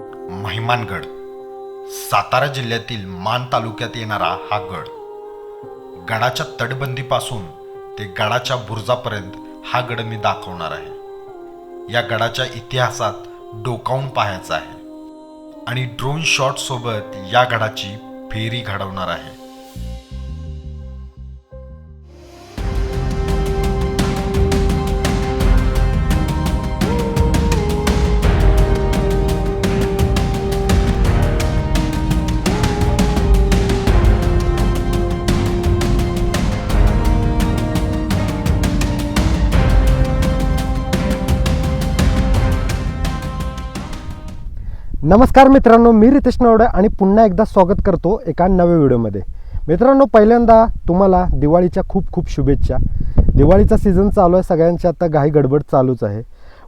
महिमानगड सातारा जिल्ह्यातील मान तालुक्यात येणारा हा गड. गडाच्या तटबंदीपासून ते गडाच्या बुरजापर्यंत हा गड मी दाखवणार आहे. या गडाच्या इतिहासात डोकावून पाहायचा आहे आणि ड्रोन शॉट सोबत या गडाची फेरी घडवणार आहे. नमस्कार मित्रांनो मी रितेश नवडे आणि पुन्हा एकदा स्वागत करतो एका नव्या व्हिडिओमध्ये. मित्रांनो पहिल्यांदा तुम्हाला दिवाळीच्या खूप खूप शुभेच्छा. दिवाळीचा सीझन चालू आहे सगळ्यांची आता घाई गडबड चालूच आहे.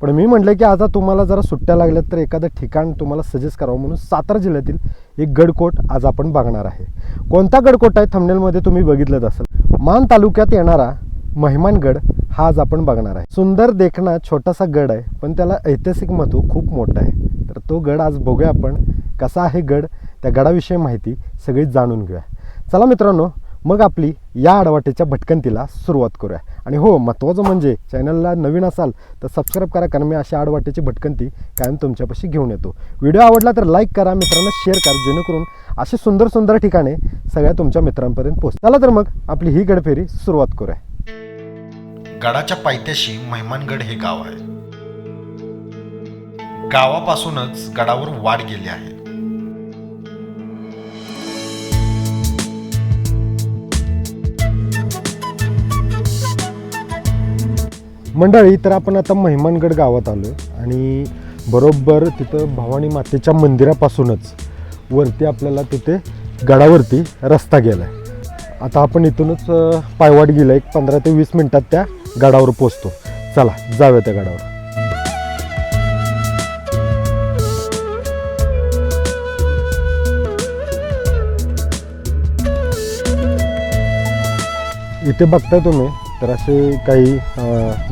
पण मी म्हटलं की आता तुम्हाला जरा सुट्ट्या लागल्यात तर एखादं ठिकाण तुम्हाला सजेस्ट करावं म्हणून सातारा जिल्ह्यातील एक गडकोट आज आपण बघणार आहे. कोणता गडकोट आहे? थंबनेलमध्ये तुम्ही बघितलंच असेल. मान तालुक्यात येणारा महिमानगड हा आज आपण बघणार आहे. सुंदर देखणा छोटासा गड आहे पण त्याला ऐतिहासिक महत्त्व खूप मोठं आहे. तर तो गड आज बघूया आपण कसा आहे गड त्या गडाविषयी माहिती सगळी जाणून घेऊया. चला मित्रांनो मग आपली या आडवाटेच्या भटकंतीला सुरुवात करूया. आणि हो महत्त्वाचं म्हणजे चॅनलला नवीन असाल तर सबस्क्राईब करा कारण मी अशा आडवाटेची भटकंती कायम तुमच्यापाशी घेऊन येतो. व्हिडिओ आवडला तर लाईक करा मित्रांना शेअर करा जेणेकरून अशी सुंदर सुंदर ठिकाणे सगळ्या तुमच्या मित्रांपर्यंत पोहोच चला तर मग आपली ही गडफेरी सुरुवात करूया. गडाच्या पायथ्याशी महिमानगड हे गाव आहे. गावापासूनच गडावर वाढ गेली आहे. मंडळी तर आपण आता महिमानगड गावात आलो आणि बरोबर तिथं भवानी मातेच्या मंदिरापासूनच वरती आपल्याला तिथे गडावरती रस्ता गेला आहे आता आपण इथूनच पायवाट गेला एक पंधरा ते वीस मिनटात त्या गडावर पोचतो. चला जाऊया त्या गडावर. इथे बघताय तुम्ही तर असे काही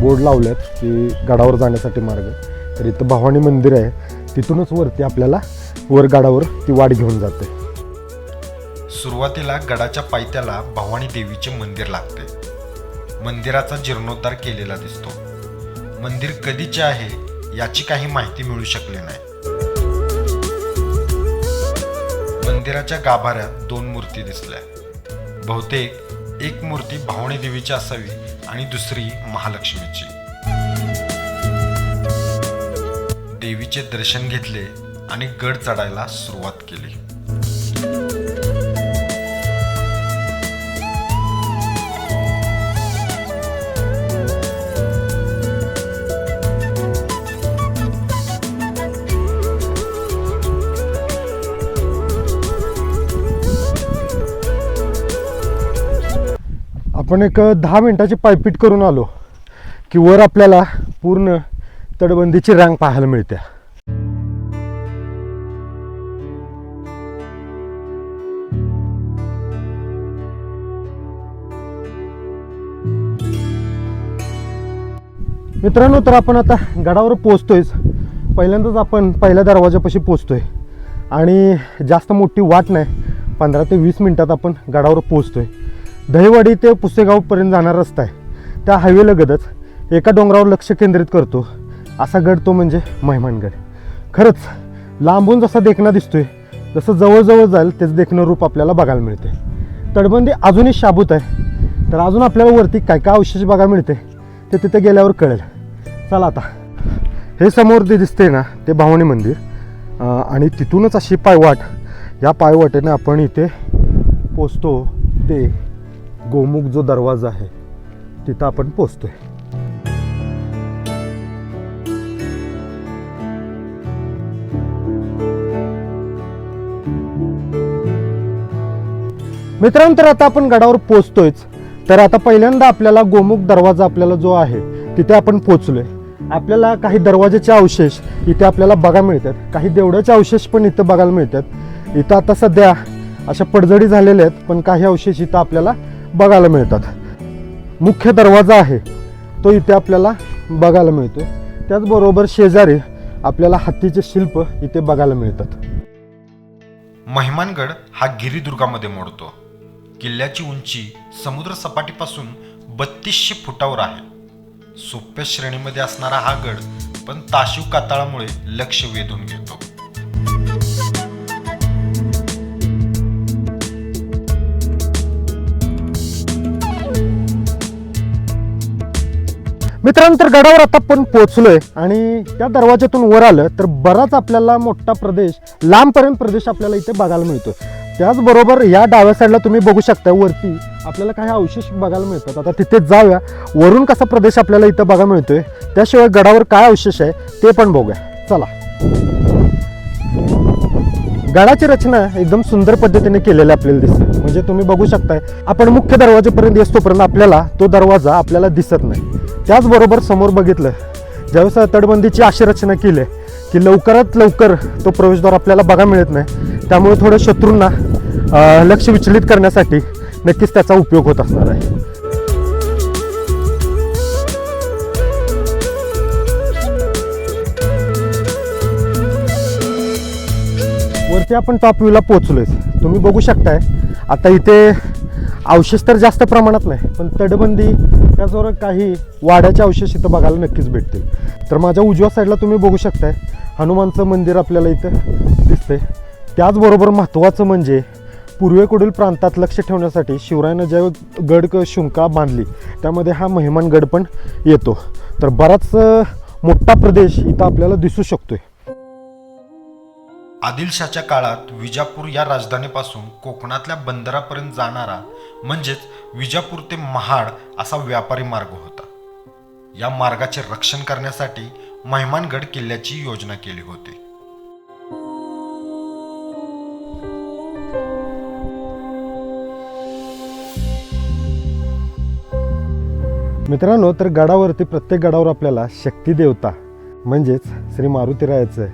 बोर्ड लावलेत की गडावर जाण्यासाठी मार्ग. तर इथं भवानी मंदिर आहे. तिथूनच वरती आपल्याला वर गडावर ती वाट घेऊन जाते. सुरुवातीला गडाच्या पायथ्याला भवानी देवीचे मंदिर लागते. मंदिराचा जीर्णोद्धार केलेला दिसतो. मंदिर कधीचे आहे याची काही माहिती मिळू शकली नाही. मंदिराच्या गाभाऱ्यात दोन मूर्ती दिसल्या. बहुतेक एक मूर्ती भावणी देवीची असावी आणि दुसरी महालक्ष्मीची. देवीचे दर्शन घेतले आणि गड चढायला सुरुवात केली. आपण एक दहा मिनटाची पायपीट करून आलो की वर आपल्याला पूर्ण तटबंदीची रांग पाहायला मिळते मित्रांनो तर आपण आता गडावर पोचतोयच पहिल्यांदाच आपण पहिल्या दरवाजापाशी पोचतोय आणि जास्त मोठी वाट नाही पंधरा ते वीस मिनटात आपण गडावर पोचतोय दहिवाडी ते पुसेगावपर्यंत जाणारा रस्ता आहे. त्या हायवेलगतच एका डोंगरावर लक्ष केंद्रित करतो. असा गड तो म्हणजे महिमानगड. खरंच लांबून जसा देखणा दिसतोय जसं जवळजवळ जाईल त्याचं देखणं रूप आपल्याला बघायला मिळते तटबंदी अजूनही शाबूत आहे. तर अजून आपल्याला वरती काय काय अवशेष बघायला मिळते ते तिथे गेल्यावर कळेल. चला आता. हे समोर जे दिसते ना ते भावनी मंदिर. आणि तिथूनच अशी पायवाट. या पायवाटेने आपण इथे पोचतो. ते गोमुख जो दरवाजा आहे तिथं आपण पोचतोय. मित्रांनो तर आता आपण गडावर पोचतोयच. तर आता पहिल्यांदा आपल्याला गोमुख दरवाजा आपल्याला जो आहे तिथे आपण पोचलोय. आपल्याला काही दरवाजाचे अवशेष इथे आपल्याला बघायला मिळतात. काही देवड्याचे अवशेष पण इथं बघायला मिळतात. इथं आता सध्या अशा पडझडी झालेल्या आहेत पण काही अवशेष इथं आपल्याला बघायला मिळतात. मुख्य दरवाजा आहे तो इथे आपल्याला बघायला मिळतो. त्याचबरोबर शेजारी आपल्याला हत्तीचे शिल्प इथे बघायला मिळतात. महिमानगड हा गिरिदुर्गामध्ये मोडतो. किल्ल्याची उंची समुद्र सपाटीपासून बत्तीसशे फुटावर आहे. सोप्या श्रेणीमध्ये असणारा हा गड पण ताशीव काताळामुळे लक्ष वेधून घेतो. मित्रांनो तर गडावर आता आपण पोहोचलोय आणि त्या दरवाज्यातून वर आलं तर बराच आपल्याला मोठा प्रदेश लांबपर्यंत प्रदेश आपल्याला इथे बघायला मिळतो त्याचबरोबर या डाव्या साईडला तुम्ही बघू शकता वरती आपल्याला काही अवशेष बघायला मिळतात. आता तिथे जाऊया. वरून कसा प्रदेश आपल्याला इथं बघायला मिळतोय त्याशिवाय गडावर काय अवशेष आहे ते पण बघूया. चला. गडाची रचना एकदम सुंदर पद्धतीने केलेली आपल्याला दिसते. म्हणजे तुम्ही बघू शकताय आपण मुख्य दरवाजेपर्यंत येतोपर्यंत आपल्याला तो दरवाजा आपल्याला दिसत नाही. त्याचबरोबर समोर बघितलं ज्यावेळेस तटबंदीची अशी रचना केली आहे की लवकरात लवकर तो प्रवेशद्वार आपल्याला बघा मिळत नाही त्यामुळे थोडं शत्रूंना लक्ष विचलित करण्यासाठी नक्कीच त्याचा उपयोग होत असणार आहे. वरती आपण टॉप व्ह्यूला पोहोचलोय. तुम्ही बघू शकताय आता इथे अवशेष तर जास्त प्रमाणात नाही पण तटबंदी त्याचबरोबर काही वाड्याचे अवशेष इथं बघायला नक्कीच भेटतील. तर माझ्या उजव्या साईडला तुम्ही बघू शकताय हनुमानचं मंदिर आपल्याला इथं दिसतंय. त्याचबरोबर महत्त्वाचं म्हणजे पूर्वेकडील प्रांतात लक्ष ठेवण्यासाठी शिवरायानं ज्या गड क शुंका बांधली त्यामध्ये हा महिमानगड पण येतो. तर बराच मोठा प्रदेश इथं आपल्याला दिसू शकतोय. आदिलशाच्या काळात विजापूर या राजधानीपासून कोकणातल्या बंदरापर्यंत जाणारा म्हणजेच विजापूर ते महाड असा व्यापारी मार्ग होता. या मार्गाचे रक्षण करण्यासाठी महिमानगड किल्ल्याची योजना केली होती. मित्रांनो तर गडावरती प्रत्येक गडावर आपल्याला शक्ती देवता म्हणजेच श्री मारुतीरायाचं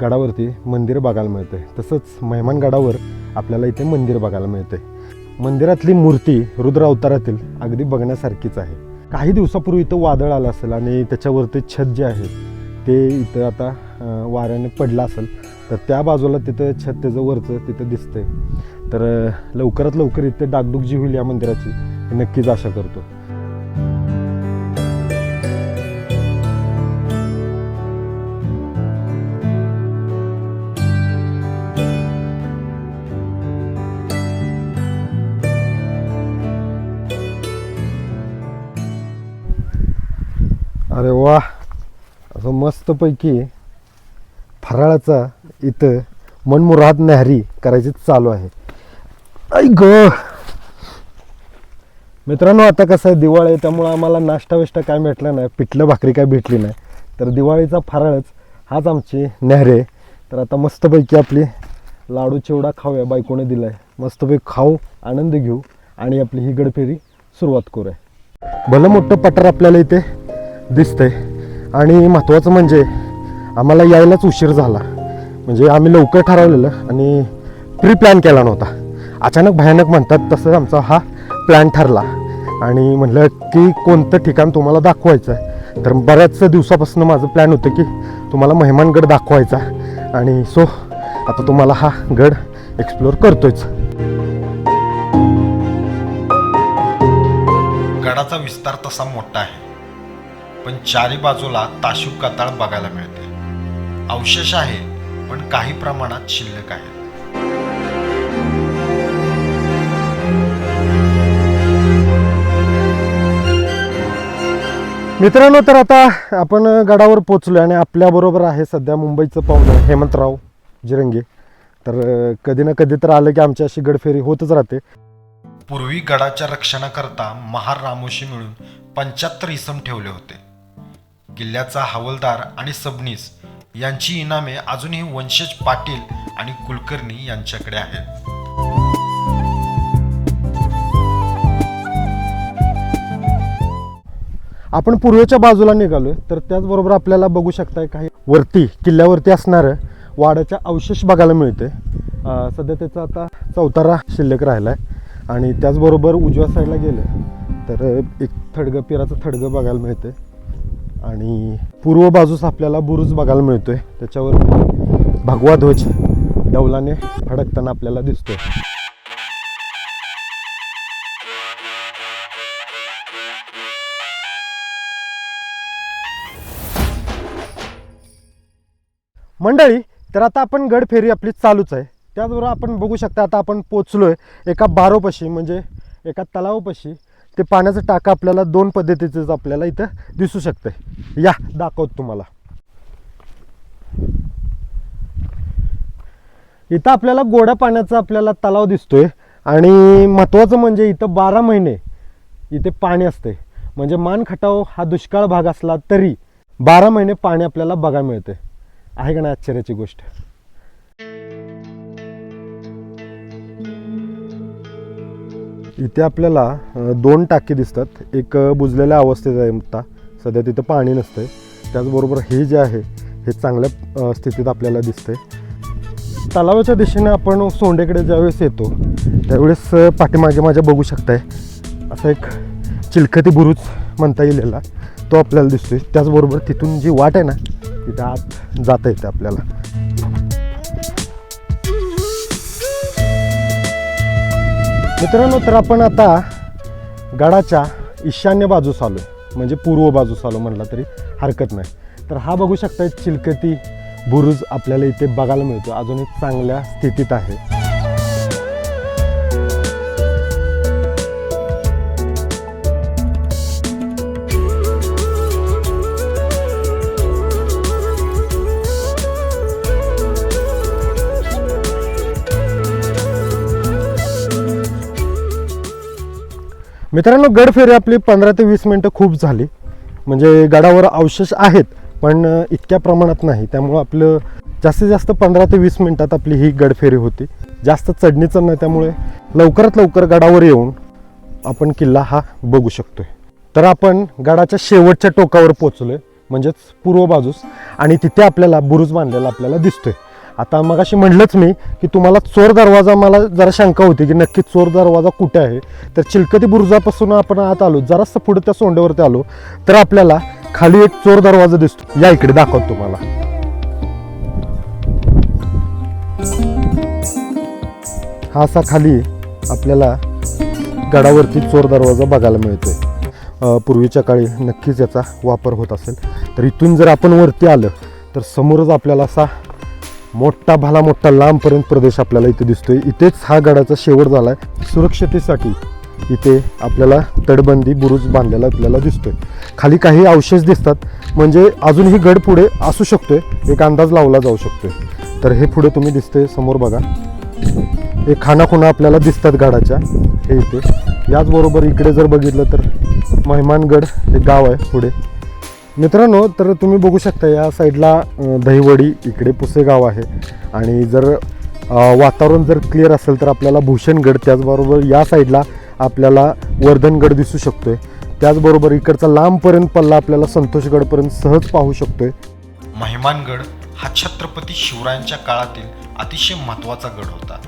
गडावरती मंदिर बघायला मिळते. तसंच मेहमान गडावर आपल्याला इथे मंदिर बघायला मिळते. मंदिरातली मूर्ती रुद्र अवतारातील अगदी बघण्यासारखीच आहे. काही दिवसापूर्वी इथं वादळ आलं असेल आणि त्याच्यावरती छत जे आहे ते इथं आता वाऱ्याने पडलं असेल तर त्या बाजूला तिथं छत त्याचं वरचं तिथं दिसतंय. तर लवकरात लवकर इथे डागडुग जी होईल या मंदिराची नक्कीच आशा करतो. अरे वा. असं मस्तपैकी फराळाचा इथं मनमुराद नहरी करायची चालू आहे. ऐ ग. मित्रांनो आता कसं आहे दिवाळी आहे त्यामुळं आम्हाला नाश्ता विष्टा काय भेटला नाही पिठलं भाकरी काय भेटली नाही. तर दिवाळीचा फराळच हाच आमची नहरे आहे. तर आता मस्तपैकी आपली लाडू चिवडा खाऊया बायकोने दिलाय. मस्तपैकी खाऊ आनंद घेऊ आणि आपली ही गडफेरी सुरुवात करूया. भलं मोठं पठार आपल्याला इथे. दिसतंय. आणि महत्त्वाचं म्हणजे आम्हाला यायलाच उशीर झाला. म्हणजे आम्ही लवकर ठरवलेलं आणि प्री प्लॅन केला नव्हता. अचानक भयानक म्हणतात तसं आमचा हा प्लॅन ठरला. आणि म्हटलं की कोणतं ठिकाण तुम्हाला दाखवायचं आहे तर बऱ्याच दिवसापासून माझं प्लॅन होतं की तुम्हाला मेहमानगड दाखवायचा. आणि सो आता तुम्हाला हा गड एक्सप्लोअर करतोयच. गडाचा विस्तार तसा मोठा आहे. पण चारी बाजूला ताशूक काताळ बघायला मिळते. अवशेष आहे पण काही प्रमाणात शिल्लक आहे. मित्रांनो तर आता आपण गडावर पोचलो आणि आपल्याबरोबर आहे सध्या मुंबईचं पाहुणं हेमंतराव जिरंगे. तर कधी ना कधी तर आलं की आमची अशी गडफेरी होतच राहते. पूर्वी गडाच्या रक्षणाकरता महार रामोशी मिळून पंच्याहत्तर इसम ठेवले होते. किल्ल्याचा हवलदार आणि सबनीस यांची इनामे अजूनही वंशज पाटील आणि कुलकर्णी यांच्याकडे आहेत. आपण पूर्वेच्या बाजूला निघालोय तर त्याचबरोबर आपल्याला बघू शकताय काही वरती किल्ल्यावरती असणारं वाड्याच्या अवशेष बघायला मिळते सध्या त्याचा आता चौतारा शिल्लक राहिला आहे आणि त्याचबरोबर उजव्या साईडला गेलं तर एक थडगं पिराचं थडगं बघायला मिळते आणि पूर्व बाजूस आपल्याला बुरुज बघायला मिळतोय. त्याच्यावर भगवा ध्वज डौलाने फडकताना आपल्याला दिसतोय. मंडळी तर आता आपण गड फेरी आपली चालूच आहे. त्याचबरोबर आपण बघू शकता आता आपण पोचलोय एका बारोपाशी म्हणजे एका तलावापाशी. ते पाण्याचं टाका आपल्याला दोन पद्धतीचंच आपल्याला इथं दिसू शकतंय. या दाखवत तुम्हाला. इथं आपल्याला गोड्या पाण्याचा आपल्याला तलाव दिसतोय आणि महत्त्वाचं म्हणजे इथं बारा महिने इथे पाणी असते म्हणजे मानखटाव हा दुष्काळ भाग असला तरी बारा महिने पाणी आपल्याला बघायला मिळते आहे का नाही आश्चर्याची गोष्ट? इथे आपल्याला दोन टाकी दिसतात. एक बुजलेल्या अवस्थेत आहे आता सध्या तिथं पाणी नसतंय. त्याचबरोबर हे जे आहे हे चांगल्या स्थितीत आपल्याला दिसतंय. तलावाच्या दिशेने आपण सोंडेकडे ज्यावेळेस येतो त्यावेळेस पाठीमागे माझ्या बघू शकताय असा एक चिलखती बुरुज म्हणता येईलेला तो आपल्याला दिसतोय. त्याचबरोबर तिथून जी वाट आहे ना तिथं आत जाता येते आपल्याला. मित्रांनो तर आपण आता गडाच्या ईशान्य बाजूस आलो. म्हणजे पूर्व बाजूस आलो म्हटलं तरी हरकत नाही. तर हा बघू शकता चिलकती बुरुज आपल्याला इथे बघायला मिळतो. अजून एक चांगल्या स्थितीत आहे. मित्रांनो गड फेरी आपली पंधरा ते वीस मिनटं खूप झाली. म्हणजे गडावर अवशेष आहेत पण इतक्या प्रमाणात नाही. त्यामुळं आपलं जास्तीत जास्त पंधरा ते वीस मिनटात आपली ही गडफेरी होती. जास्त चढणीचं नाही त्यामुळे लवकरात लवकर गडावर येऊन आपण किल्ला हा बघू शकतोय. तर आपण गडाच्या शेवटच्या टोकावर पोचलोय म्हणजेच पूर्व बाजूस. आणि तिथे आपल्याला बुरुज बांधलेला आपल्याला दिसतोय. आता मग अशी म्हणलंच मी की तुम्हाला चोर दरवाजा मला जरा शंका होती की नक्की चोर दरवाजा कुठे आहे? तर चिलकती बुरुजापासून आपण आत आलो. जरासं पुढे त्या सोंड्यावरती आलो तर आपल्याला खाली एक चोर दरवाजा दिसतो. या इकडे दाखवतो तुम्हाला. हा असा खाली आपल्याला गडावरती चोर दरवाजा बघायला मिळतोय. पूर्वीच्या काळी नक्कीच याचा वापर होत असेल. तर इथून जर आपण वरती आलं तर समोरच आपल्याला असा मोठा भाला मोठा लांबपर्यंत प्रदेश आपल्याला इथे दिसतोय. इथेच हा गडाचा शेवट झाला आहे सुरक्षतेसाठी इथे आपल्याला तटबंदी बुरुज बांधलेला आपल्याला दिसतोय. खाली काही अवशेष दिसतात म्हणजे अजूनही गड पुढे असू शकतोय. एक अंदाज लावला जाऊ शकतोय. तर हे पुढे तुम्ही दिसतंय समोर बघा. हे खानाखुणा आपल्याला दिसतात गडाच्या हे इथे. याचबरोबर इकडे जर बघितलं तर महिमानगड हे गाव आहे पुढे. मित्रांनो तर तुम्ही बघू शकता या साईडला दहीवडी इकडे पुसेगाव आहे. आणि जर वातावरण जर क्लिअर असेल तर आपल्याला भूषणगड त्याचबरोबर या साईडला आपल्याला वर्धनगड दिसू शकतो आहे त्याचबरोबर इकडचा लांबपर्यंत पल्ला आपल्याला संतोषगडपर्यंत सहज पाहू शकतो आहे महिमानगड हा छत्रपती शिवरायांच्या काळातील अतिशय महत्त्वाचा गड होता.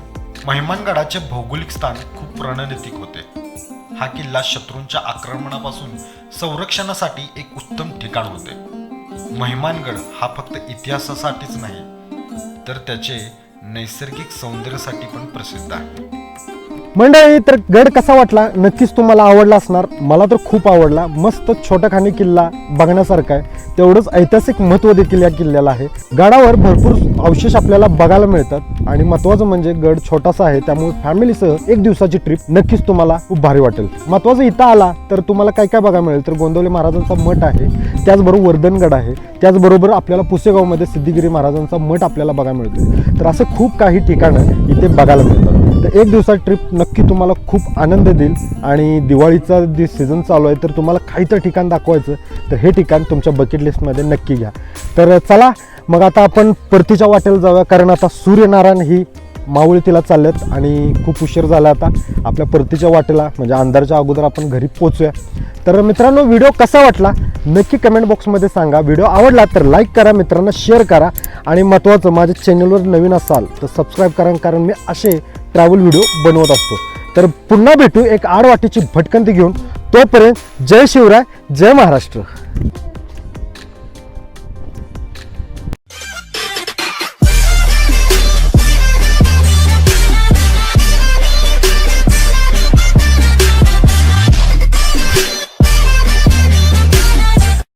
महिमानगडाचे भौगोलिक स्थान खूप रणनीतिक होते. हा किल्ला शत्रूंच्या आक्रमणापासून संरक्षणासाठी एक उत्तम ठिकाण होते. महिमानगड हा फक्त इतिहासासाठीच नाही तर त्याचे नैसर्गिक सौंदर्यासाठी पण प्रसिद्ध आहे. मंडळी तर गड कसा वाटला? नक्कीच तुम्हाला आवडला असणार. मला तर खूप आवडला. मस्त छोटाखानी किल्ला बघण्यासारखा आहे. तेवढंच ऐतिहासिक महत्त्व देखील या किल्ल्याला आहे. गडावर भरपूर अवशेष आपल्याला बघायला मिळतात. आणि महत्त्वाचं म्हणजे गड छोटासा आहे. त्यामुळे फॅमिलीसह एक दिवसाची ट्रिप नक्कीच तुम्हाला खूप भारी वाटेल. महत्त्वाचं इथं आला तर तुम्हाला काय काय बघायला मिळेल? तर गोंदवले महाराजांचा मठ आहे. त्याचबरोबर वर्धनगड आहे. त्याचबरोबर आपल्याला पुसेगावमध्ये सिद्धिगिरी महाराजांचा मठ आपल्याला बघायला मिळतो तर असं खूप काही ठिकाणं इथे बघायला मिळतात. तर एक दिवसात ट्रिप नक्की तुम्हाला खूप आनंद देईल. आणि दिवाळीचा जे सीझन चालू आहे तर तुम्हाला काहीतरी ठिकाण दाखवायचं. तर हे ठिकाण तुमच्या बकेट लिस्टमध्ये नक्की घ्या. तर चला मग आता आपण परतीच्या वाटेला जाऊया कारण आता सूर्यनारायण ही मावळतीला चालल्यात आणि खूप उशीर झाला आता. आपल्या परतीच्या वाटेला म्हणजे अंधारच्या अगोदर आपण घरी पोचूया तर मित्रांनो व्हिडिओ कसा वाटला? नक्की कमेंट बॉक्समध्ये सांगा. व्हिडिओ आवडला तर लाईक करा मित्रांना शेअर करा. आणि महत्त्वाचं माझ्या चॅनलवर नवीन असाल तर सबस्क्राईब करा कारण मी असे ट्रॅव्हल व्हिडिओ बनवत असतो. तर पुन्हा भेटू एक आडवाटीची भटकंती घेऊन. तोपर्यंत जय शिवराय जय महाराष्ट्र.